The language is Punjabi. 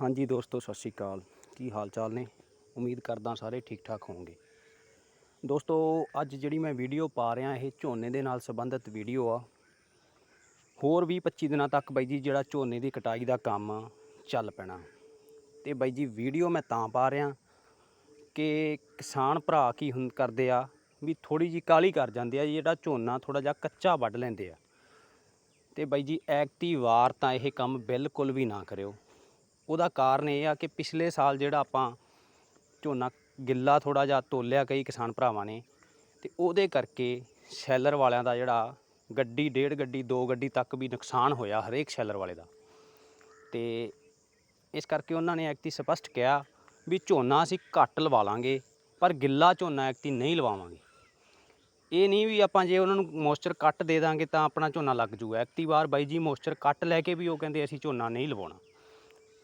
ਹਾਂਜੀ ਦੋਸਤੋ, ਸਤਿ ਸ਼੍ਰੀ ਅਕਾਲ। ਕੀ ਹਾਲ ਚਾਲ ਨੇ? ਉਮੀਦ ਕਰਦਾ ਸਾਰੇ ਠੀਕ ਠਾਕ ਹੋਵੋਗੇ ਦੋਸਤੋ, ਅੱਜ ਜਿਹੜੀ ਮੈਂ ਵੀਡੀਓ ਪਾ ਰਿਹਾ, ਇਹ ਝੋਨੇ ਦੇ ਨਾਲ ਸੰਬੰਧਿਤ ਵੀਡੀਓ ਆ। ਹੋਰ ਵੀ 25 ਦਿਨਾਂ ਤੱਕ ਬਾਈ ਜੀ ਜਿਹੜਾ ਝੋਨੇ ਦੀ ਕਟਾਈ ਦਾ ਕੰਮ ਚੱਲ ਪੈਣਾ। ਤੇ ਬਾਈ ਜੀ, ਵੀਡੀਓ ਮੈਂ ਤਾਂ ਪਾ ਰਿਹਾ ਕਿ ਕਿਸਾਨ ਭਰਾ ਕੀ ਹੁਣ ਕਰਦੇ ਆ, ਵੀ ਥੋੜੀ ਜੀ ਕਾਲੀ ਕਰ ਜਾਂਦੇ ਆ ਜਿਹੜਾ ਝੋਨਾ ਥੋੜਾ ਜਿਹਾ ਕੱਚਾ ਵੱਢ ਲੈਂਦੇ ਆ। ਤੇ ਬਾਈ ਜੀ ਐਕਟੀ ਵਾਰ ਤਾਂ ਇਹ ਕੰਮ ਬਿਲਕੁਲ ਵੀ ਨਾ ਕਰਿਓ। ਉਹਦਾ ਕਾਰਨ ਇਹ ਆ ਕਿ ਪਿਛਲੇ ਸਾਲ ਜਿਹੜਾ ਆਪਾਂ ਝੋਨਾ ਗਿੱਲਾ ਥੋੜਾ ਜਿਹਾ ਤੋਲਿਆ ਕਈ ਕਿਸਾਨ ਭਰਾਵਾਂ ਨੇ ਤੇ ਉਹਦੇ ਕਰਕੇ ਸ਼ੈਲਰ ਵਾਲਿਆਂ ਦਾ ਜਿਹੜਾ ਗੱਡੀ, ਡੇਢ ਗੱਡੀ, ਦੋ ਗੱਡੀ ਤੱਕ ਵੀ ਨੁਕਸਾਨ ਹੋਇਆ ਹਰੇਕ ਸ਼ੈਲਰ ਵਾਲੇ ਦਾ। ਤੇ ਇਸ ਕਰਕੇ ਉਹਨਾਂ ਨੇ ਐਕਤੀ ਸਪਸ਼ਟ ਕਿਹਾ ਵੀ ਝੋਨਾ ਅਸੀਂ ਘੱਟ ਲਵਾ ਲਾਂਗੇ, ਪਰ ਗਿੱਲਾ ਝੋਨਾ ਐਕਤੀ ਨਹੀਂ ਲਵਾਵਾਂਗੇ। ਇਹ ਨਹੀਂ ਵੀ ਆਪਾਂ ਜੇ ਉਹਨਾਂ ਨੂੰ ਮੋਇਸਚਰ ਕੱਟ ਦੇ ਦਾਂਗੇ ਤਾਂ ਆਪਣਾ ਝੋਨਾ ਲੱਗ ਜੂਗਾ। ਐਕਟੀ ਵਾਰ ਬਾਈ ਜੀ ਮੋਇਸਚਰ ਕੱਟ ਲੈ ਕੇ ਵੀ ਉਹ ਕਹਿੰਦੇ ਅਸੀਂ ਝੋਨਾ ਨਹੀਂ ਲਵਾਉਣਾ।